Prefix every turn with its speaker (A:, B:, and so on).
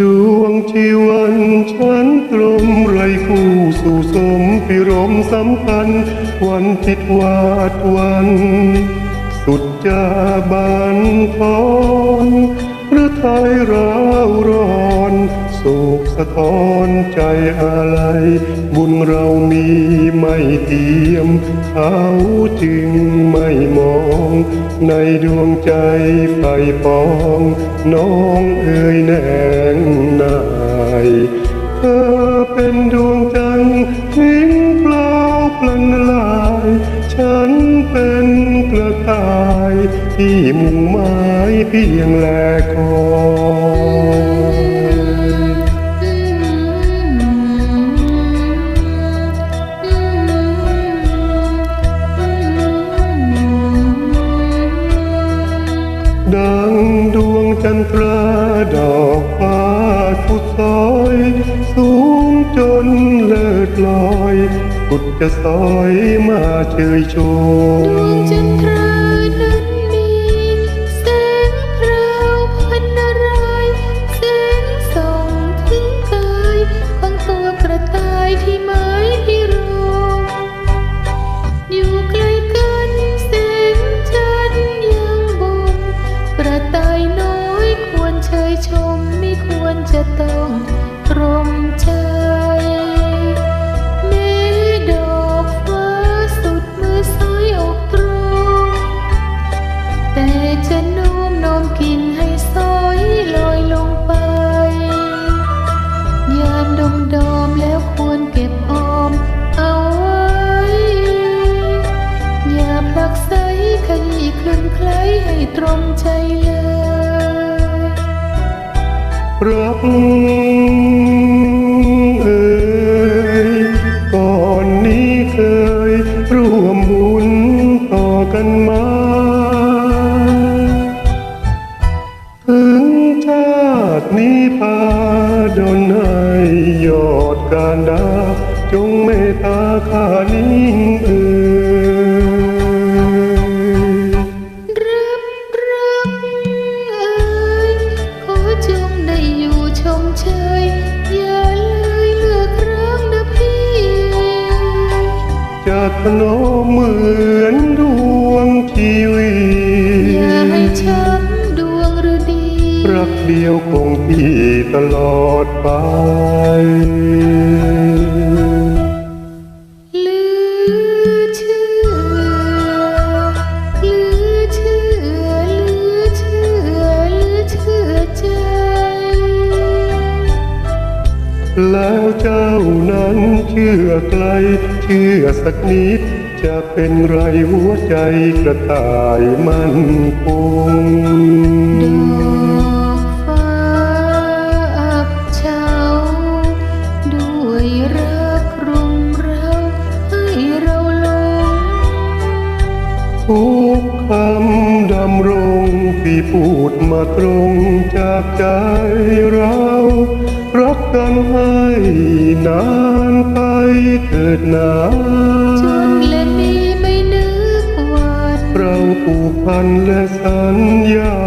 A: ดวงชีวันฉันตรมไรคู่สู่สมพิรมสัมพันธ์วันจิตวาดวัน สุดจาบันทอนหรือไทยร้าวร้อนโศกสะท้อนใจอะไร บุญเรามี ไม่เทียม เขาจึงไม่มอง ในดวงใจไฟปอง น้องเอ่ยแนงนายเธอเป็นดวงจันทร์ทิ้งเปล่าพลันลาย ฉันเป็นกระต่าย ที่มุ่งหมายเพียงแลคอางดวงจันทราดอกฟ้าสุดซอย สูงจนเลิศลอยกุดจะซอยมาเชยช
B: ดวงจันทรา ค รักเอ่ยก่
A: อนนี้เคยร่วมบุญต่อกันมา ถึงชาตินี้พาดนให้ยอดการดา จงเมตตาข้านิ่
B: จะ
A: ถนอมเหมือนดวงชีวิ
B: อย่าให้
A: ต
B: ช้ำดวงฤดี
A: รักเดียวคงพี่ตลอดไป แล้วเจ้านั้นเชื่อใครเชื่อสักนิด จะเป็นไรหัวใจกระต่ายมันคง
B: ดอกฟ้าอับเฉาด้วยรักรุมเราให้เราหลง
A: ทุกคำดำรง ที่พูดมาตรงจากใจเรา รักกันให้นานไปเถิดนา
B: จนและมีไม่นึกวัน
A: เราผูกพันและสัญญา